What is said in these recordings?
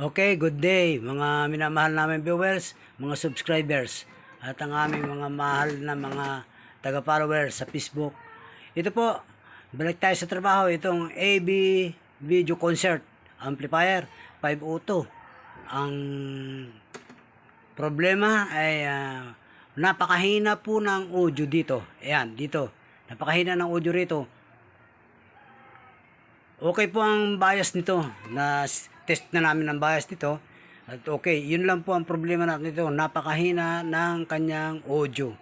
Okay, good day mga minamahal namin viewers, mga subscribers at ang aming mga mahal na mga taga-followers sa Facebook. Ito po, balik tayo sa trabaho itong AB Video Concert Amplifier 502. Ang problema ay ah, napakahina po ng audio dito. Ayan, dito. Napakahina ng audio rito. Okay po ang bias nito. Na test na namin ang bias nito. At okay, yun lang po ang problema natin nito. Napakahina ng kanyang audio.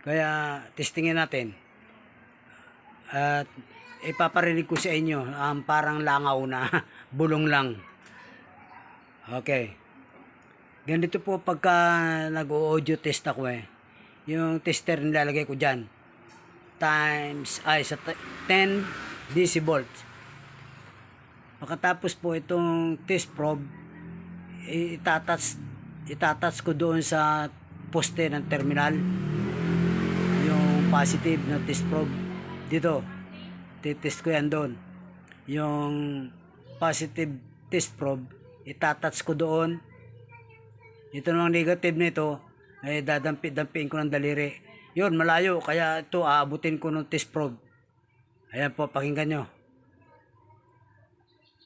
Kaya testingin natin. At ipaparinig ko sa inyo ang parang langaw na bulong lang. Okay. Ganito po pagka nag-audio test ako eh. Yung tester nilalagay ko dyan. Times, ay sa t- 10 decibels. Pagkatapos po itong test probe, i- itatats itatats ko doon sa poste ng terminal yung positive na test probe. Dito titest ko yan doon. Yung positive test probe itatats ko doon. Ito namang negative nito ay dadampi-dampiin ko ng daliri. Yun malayo kaya ito aabutin ko ng test probe. Ayan po pakinggan nyo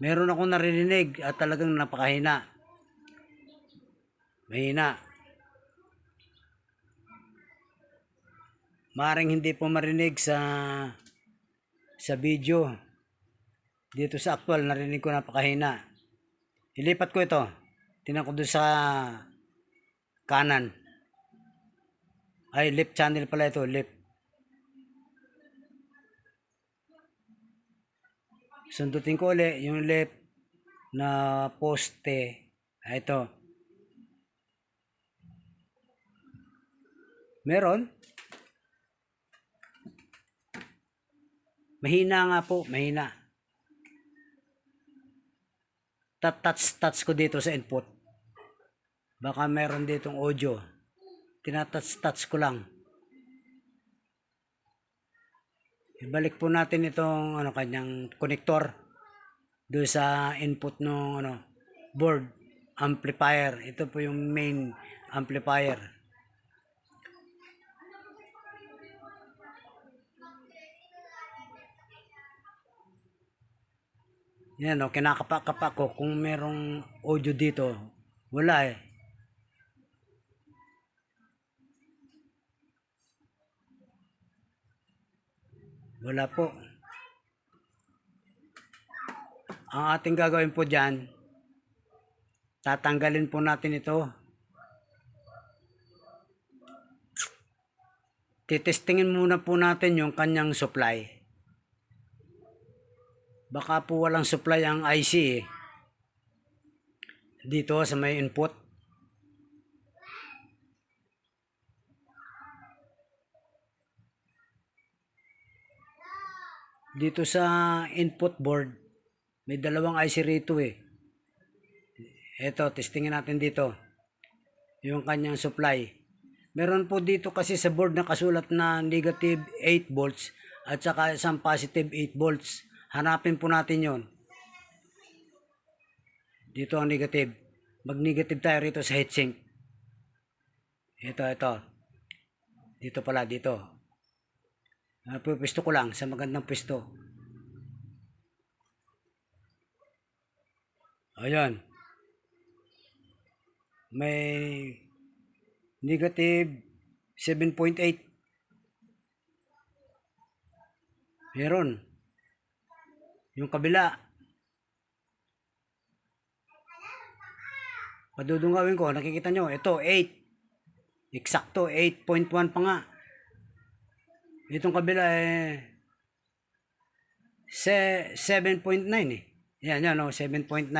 meron akong narinig at talagang napakahina. Mahina. Maring hindi po marinig sa sa video. Dito sa actual, narinig ko napakahina. Ilipat ko ito. Tinan ko doon sa kanan. Ay, left channel pala ito, left. Sundutin ko ulit yung left na poste. Ah, Ito. Meron. Mahina nga po, mahina. Tat-touch-touch ko dito sa input. Baka meron ditong audio. Tinatouch-touch ko lang. Ibalik po natin itong ano kanyang connector do sa input ng ano board amplifier. Ito po yung main amplifier. Yan o, kinakapa-kapa ko kung merong audio dito. Wala eh. Wala po. Ang ating gagawin po dyan, tatanggalin po natin ito. Titestingin muna po natin yung kanyang supply. Baka po walang supply ang IC eh. Dito sa may input. Dito sa input board, may dalawang IC rito eh. Ito, testingin natin dito. Yung kanyang supply. Meron po dito kasi sa board na kasulat na negative 8 volts at saka isang positive 8 volts. Hanapin po natin yon. Dito ang negative. Mag-negative tayo rito sa heatsink. Ito, ito. Dito pala, dito. Uh, pwesto ko lang sa magandang pwesto. Ayan. May negative 7.8. Meron. Yung kabila. Padudungawin ko, nakikita nyo, ito 8. Eksakto, 8.1 pa nga. Itong kabila eh se 7.9 eh. Yan, yan, no, 7.9.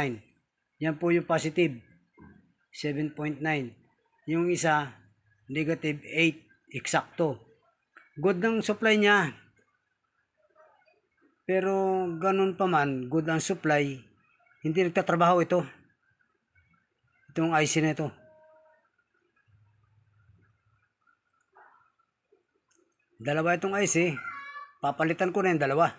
Yan po yung positive. 7.9. Yung isa, negative 8. Eksakto. Good ang supply niya. Pero ganun pa man, good ang supply, hindi nagtatrabaho ito. Itong IC na ito. Dalawa itong IC. Papalitan ko na yung dalawa.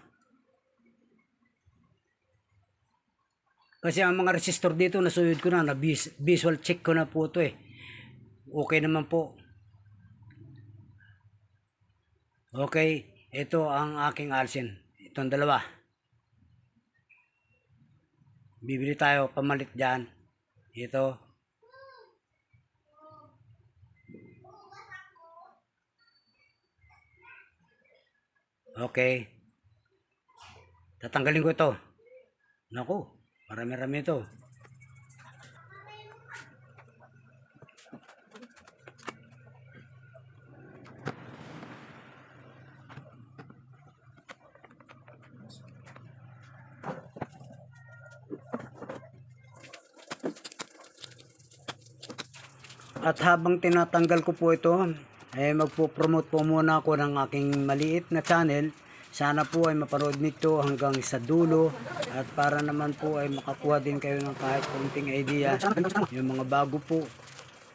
Kasi ang mga resistor dito, nasuyod ko na, na vis- visual check ko na po ito eh. Okay naman po. Okay, ito ang aking alsin. Itong dalawa. Bibili tayo, pamalit dyan. Ito. Okay. Tatanggalin ko ito. Naku, marami-rami ito. At habang tinatanggal ko po ito, eh magpo-promote po muna ako ng aking maliit na channel. Sana po ay mapanood nito hanggang sa dulo at para naman po ay makakuha din kayo ng kahit konting idea. Yung mga bago po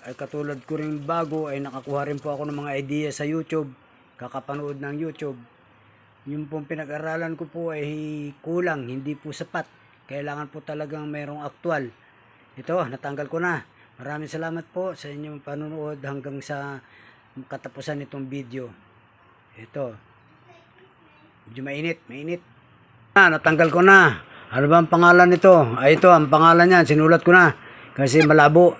ay katulad ko rin bago ay nakakuha rin po ako ng mga idea sa YouTube, kakapanood ng YouTube. Yung pong pinag-aralan ko po ay kulang, hindi po sapat. Kailangan po talagang mayroong aktual. Ito, natanggal ko na. Maraming salamat po sa inyong panonood hanggang sa katapusan nitong video. Ito. Medyo mainit, mainit. Ah, natanggal ko na. Ano ba ang pangalan nito? Ay ito, ang pangalan niyan, sinulat ko na. Kasi malabo.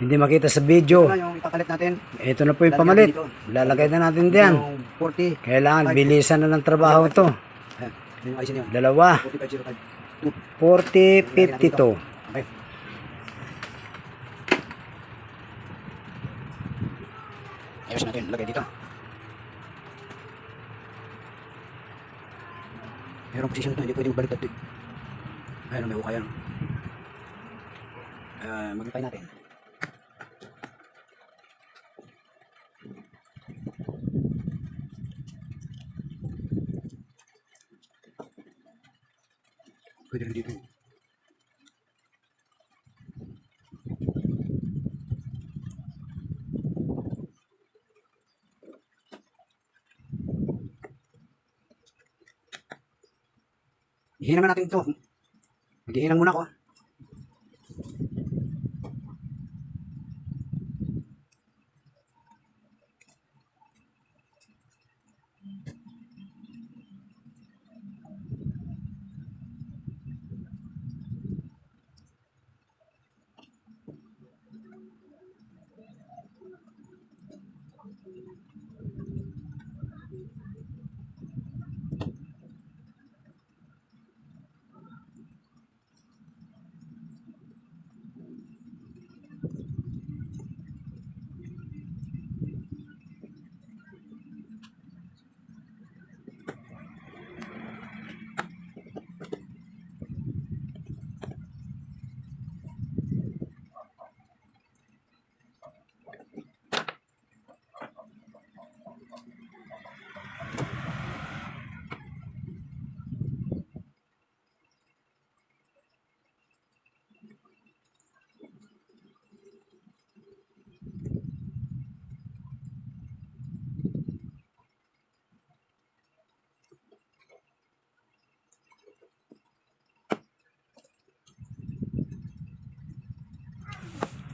Hindi makita sa video. Ito na yung ipapalit natin. Ito na po yung pamalit. Lalagay na natin diyan. Yung 40. Kailangan bilisan na ng trabaho ito. Dalawa. 4505. 4052. Okay. Ayos natin. Lagay dito. Merong position ito. Hindi pwedeng balik dito. Ayun, may ukay yan. Uh, Mag-reply natin. Pwede rin dito. Hihinang na natin ito. Maghihinang muna ako.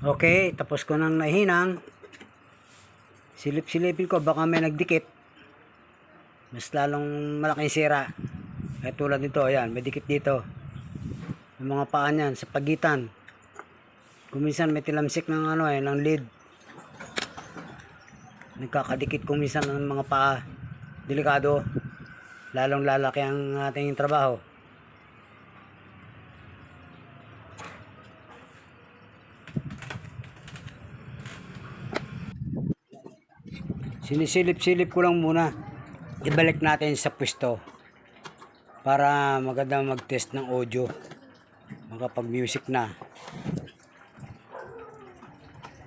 Okay, tapos ko nang nahinang. Silip-silipin ko, baka may nagdikit. Mas lalong malaking sira. Kaya tulad nito, ayan, may dikit dito. Yung mga paa niyan, sa pagitan. Kuminsan may tilamsik ng ano eh, ng lid. Nagkakadikit kuminsan ng mga paa. Delikado. Lalong lalaki ang ating trabaho. Sinisilip-silip ko lang muna. Ibalik natin sa pwesto. Para maganda mag-test ng audio. Makapag-music na.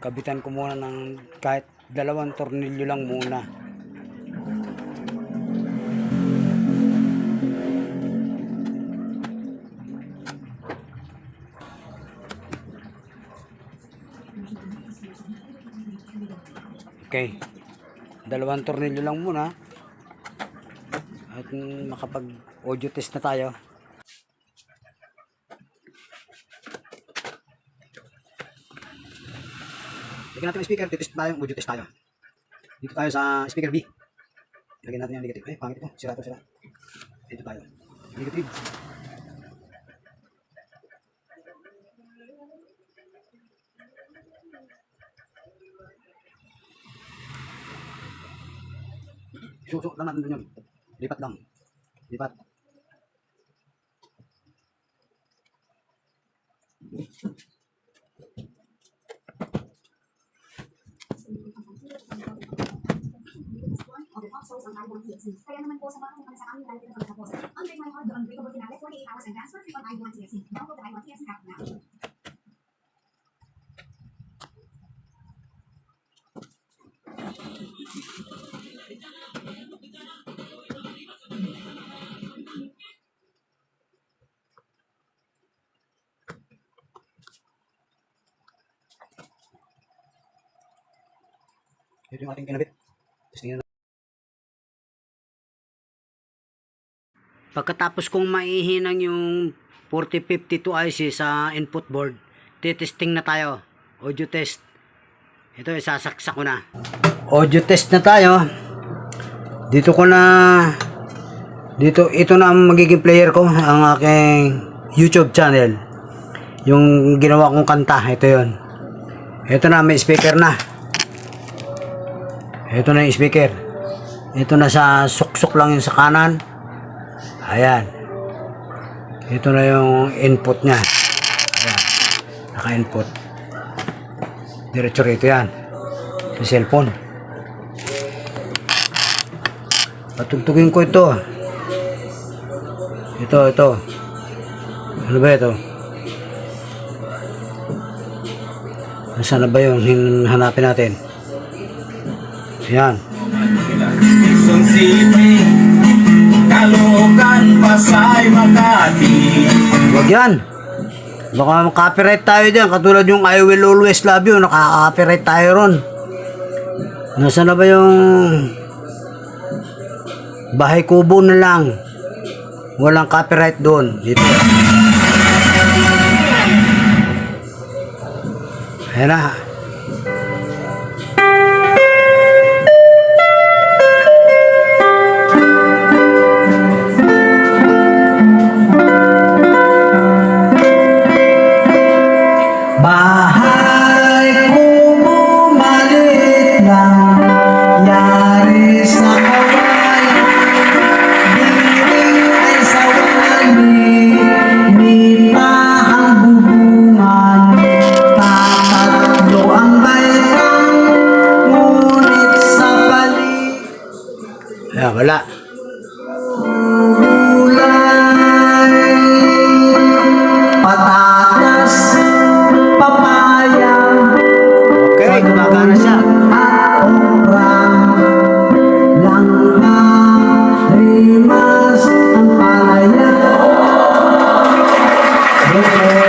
Kabitan ko muna ng kahit dalawang tornilyo lang muna. Okay dalawang tornilyo lang muna at makapag audio test na tayo Lagyan natin ang speaker, titest tayo, audio test tayo. Dito tayo sa speaker B. Lagyan natin yung negative. Eh, pangit ito. Sira ito, sira. Dito tayo. Negative. Susok lang natin dun yun. Lipat lang. Lipat. Kaya naman po sa mga kung sa kami dahil ito po. Unlike my hard, the unbreakable finale, 48 hours advance for free on I1 TFC. Download the I1 TFC app now. Ito yung ating kinabit. Tapos tingnan Pagkatapos kong maihinang yung 4052 IC sa input board, titesting na tayo. Audio test. Ito, isasaksak ko na. Audio test na tayo. Dito ko na dito ito na ang magiging player ko ang aking YouTube channel. Yung ginawa kong kanta, ito 'yon. Ito na may speaker na. Ito na yung speaker. Ito na sa suksok lang yung sa kanan. Ayan. Ito na yung input niya. Ayan. Naka-input. Diretso rito yan. Sa cellphone. Patugtugin ko ito. Ito, ito. Ano ba ito? Nasaan na ba hin- hanapin natin? Pasay, Makati. Huwag yan. Baka copyright tayo dyan. Katulad yung I will always love you. Naka-copyright tayo ron. Nasaan na ba yung bahay kubo na lang? Walang copyright doon. Dito. Ayan na. Wala Patatas Papaya. Okay, gumagana siya. Rimas Ang palaya. Broccoli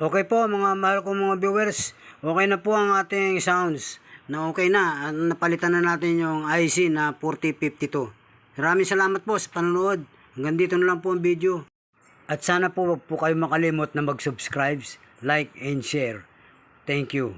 Okay po mga mahal kong mga viewers, okay na po ang ating sounds na okay na. Napalitan na natin yung IC na 4052. Maraming salamat po sa panonood. Hanggang dito na lang po ang video. At sana po wag po kayo makalimot na mag-subscribe, like, and share. Thank you.